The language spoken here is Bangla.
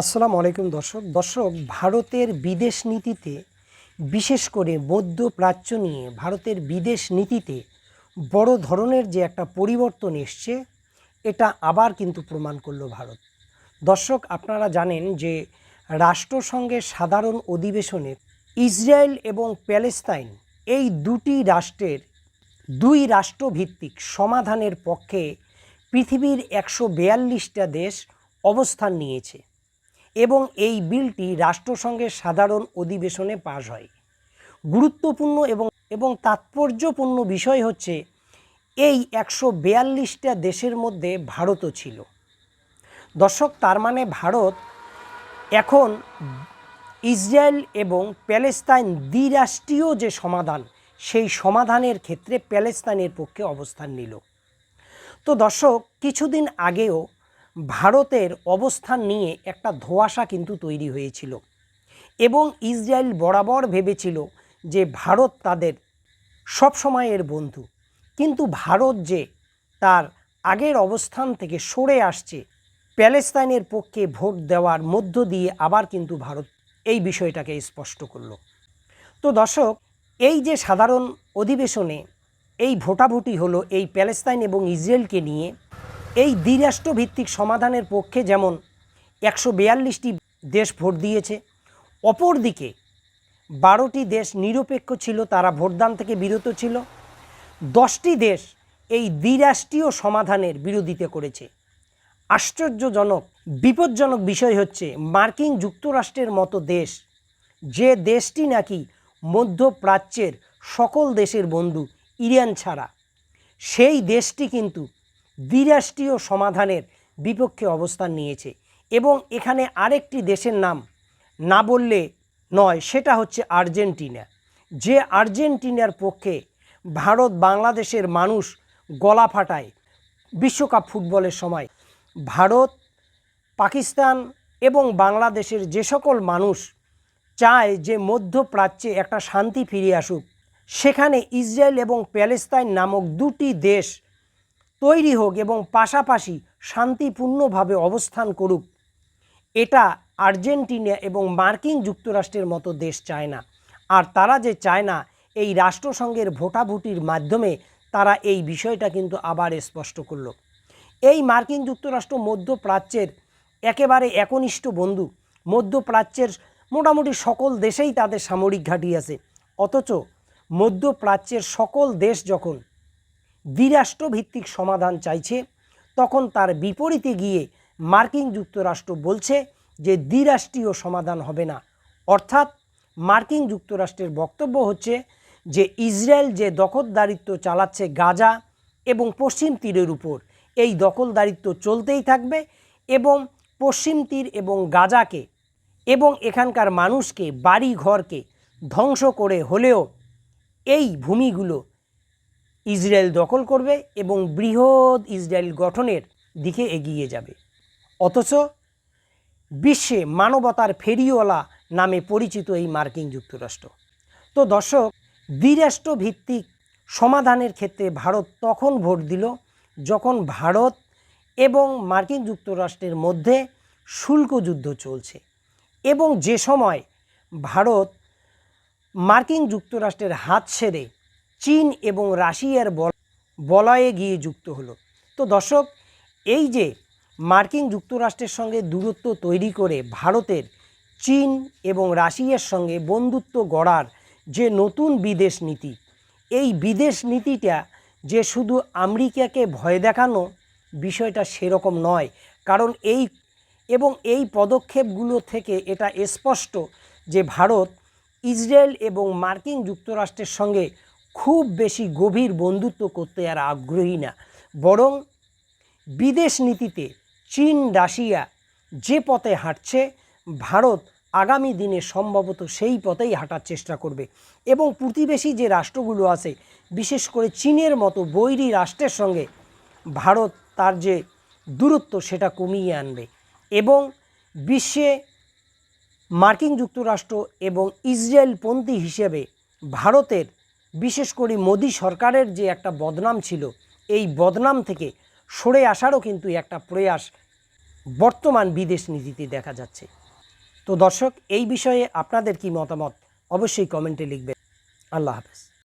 আসসালামু আলাইকুম দর্শক। দর্শক, ভারতের বিদেশ নীতিতে, বিশেষ করে মধ্যপ্রাচ্য নিয়ে ভারতের বিদেশ নীতিতে বড় ধরনের যে একটা পরিবর্তন এসছে, এটা আবার কিন্তু প্রমাণ করল ভারত। দর্শক, আপনারা জানেন যে রাষ্ট্রসংঘের সাধারণ অধিবেশনে ইসরায়েল এবং প্যালেস্তাইন এই দুটি রাষ্ট্রের দুই রাষ্ট্রভিত্তিক সমাধানের পক্ষে পৃথিবীর একশো দেশ অবস্থান নিয়েছে। এবং এই বিলটি রাষ্ট্রসংঘের সাধারণ অধিবেশনে পাশ হয়। গুরুত্বপূর্ণ এবং এবং তাৎপর্যপূর্ণ বিষয় হচ্ছে, এই একশো বিয়াল্লিশটা দেশের মধ্যে ভারতও ছিল। দর্শক, তার মানে ভারত এখন ইসরায়েল এবং প্যালেস্তাইন দ্বিরাষ্ট্রীয় যে সমাধান, সেই সমাধানের ক্ষেত্রে প্যালেস্তাইনের পক্ষে অবস্থান নিল। তো দর্শক, কিছুদিন আগেও ভারতের অবস্থান নিয়ে একটা ধোঁয়াশা কিন্তু তৈরি হয়েছিল এবং ইসরায়েল বরাবর ভেবেছিল যে ভারত তাদের সব সময়ের বন্ধু। কিন্তু ভারত যে তার আগের অবস্থান থেকে সরে আসছে, প্যালেস্তাইনের পক্ষে ভোট দেওয়ার মধ্য দিয়ে আবার কিন্তু ভারত এই বিষয়টাকে স্পষ্ট করল। তো দর্শক, এই যে সাধারণ অধিবেশনে এই ভোটাভুটি হলো এই প্যালেস্তাইন এবং ইসরায়েলকে নিয়ে এই দ্বিরাষ্ট্রভিত্তিক সমাধানের পক্ষে যেমন একশো বিয়াল্লিশটি দেশ ভোট দিয়েছে, অপরদিকে বারোটি দেশ নিরপেক্ষ ছিল, তারা ভোটদান থেকে বিরত ছিল, দশটি দেশ এই দ্বিরাষ্ট্রীয় সমাধানের বিরোধিতা করেছে। আশ্চর্যজনক, বিপজ্জনক বিষয় হচ্ছে মার্কিন যুক্তরাষ্ট্রের মতো দেশ, যে দেশটি নাকি মধ্যপ্রাচ্যের সকল দেশের বন্ধু ইরান ছাড়া, সেই দেশটি কিন্তু দ্বিরাষ্ট্রীয় সমাধানের বিপক্ষে অবস্থান নিয়েছে এবং এখানে আরেকটি দেশের নাম না বললে নয়, সেটা হচ্ছে আর্জেন্টিনা। যে আর্জেন্টিনার পক্ষে ভারত বাংলাদেশের মানুষ গলা ফাটায় বিশ্বকাপ ফুটবলের সময়, ভারত, পাকিস্তান এবং বাংলাদেশের যে সকল মানুষ চায় যে মধ্যপ্রাচ্যে একটা শান্তি ফিরে আসুক, সেখানে ইসরায়েল এবং প্যালেস্তাইন নামক দুটি দেশ তৈরি হোক এবং পাশাপাশি শান্তিপূর্ণভাবে অবস্থান করুক, এটা আর্জেন্টিনা এবং মার্কিন যুক্তরাষ্ট্রের মতো দেশ চায় না। আর তারা যে চায় না, এই রাষ্ট্রসংঘের ভোটাভুটির মাধ্যমে তারা এই বিষয়টা কিন্তু আবার স্পষ্ট করল। এই মার্কিন যুক্তরাষ্ট্র মধ্যপ্রাচ্যের একেবারে একনিষ্ঠ বন্ধু, মধ্যপ্রাচ্যের মোটামুটি সকল দেশেই তাদের সামরিক ঘাঁটি আছে। অথচ মধ্যপ্রাচ্যের সকল দেশ যখন দ্বিরাষ্ট্রভিত্তিক সমাধান চাইছে। তখন তার বিপরীতে গিয়ে মার্কিন যুক্তরাষ্ট্র বলছে যে দ্বিরাষ্ট্রীয় সমাধান হবে না। অর্থাৎ মার্কিন যুক্তরাষ্ট্রের বক্তব্য হচ্ছে যে ইসরায়েল যে দখলদারিত্ব চালাচ্ছে গাজা এবং পশ্চিম তীরের উপর, এই দখলদারিত্ব চলতেই থাকবে এবং পশ্চিম তীর এবং গাজাকে এবং এখানকার মানুষকে বাড়ি ঘরকে ধ্বংস করে হলেও এই ভূমিগুলো ইসরায়েল দখল করবে এবং বৃহৎ ইসরায়েল গঠনের দিকে এগিয়ে যাবে। অথচ বিশ্বে মানবতার ফেরিওয়ালা নামে পরিচিত এই মার্কিন যুক্তরাষ্ট্র। তো দর্শক দ্বিরাষ্ট্র ভিত্তিক সমাধানের ক্ষেত্রে ভারত তখন ভোট দিল যখন ভারত এবং মার্কিন যুক্তরাষ্ট্রের মধ্যে শুল্ক যুদ্ধ চলছে এবং যে সময় ভারত মার্কিন যুক্তরাষ্ট্রের হাত ছেড়ে চীন এবং রাশিয়ার বল বলয়ে গিয়ে যুক্ত হলো। তো দর্শক, এই যে মার্কিন যুক্তরাষ্ট্রের সঙ্গে দূরত্ব তৈরি করে ভারতের চীন এবং রাশিয়ার সঙ্গে বন্ধুত্ব গড়ার যে নতুন বিদেশ নীতি, এই বিদেশ নীতিটা যে শুধু আমেরিকাকে ভয় দেখানো বিষয়টা সেরকম নয়, কারণ এই এবং এই পদক্ষেপগুলো থেকে এটা স্পষ্ট যে ভারত, ইসরায়েল এবং মার্কিন যুক্তরাষ্ট্রের সঙ্গে খুব বেশি গভীর বন্ধুত্ব করতে আর আগ্রহী না। বরং বিদেশ নীতিতে চীন, রাশিয়া যে পথে হাঁটছে, ভারত আগামী দিনে সম্ভবত সেই পথেই হাঁটার চেষ্টা করবে এবং প্রতিবেশী যে রাষ্ট্রগুলো আছে, বিশেষ করে চীনের মতো বৈরী রাষ্ট্রের সঙ্গে ভারত তার যে দূরত্ব সেটা কমিয়ে আনবে এবং বিশ্বে মার্কিন যুক্তরাষ্ট্র এবং ইসরায়েলপন্থী হিসেবে ভারতের বিশেষ করে মোদী সরকারের যে একটা বদনাম ছিল, এই বদনাম থেকে সরে আসারও কিন্তু একটা প্রয়াস বর্তমান বিদেশ নীতিতে দেখা যাচ্ছে। তো দর্শক, এই বিষয়ে আপনাদের কি মতামত? অবশ্যই কমেন্টে লিখবেন। আল্লাহ হাফেজ।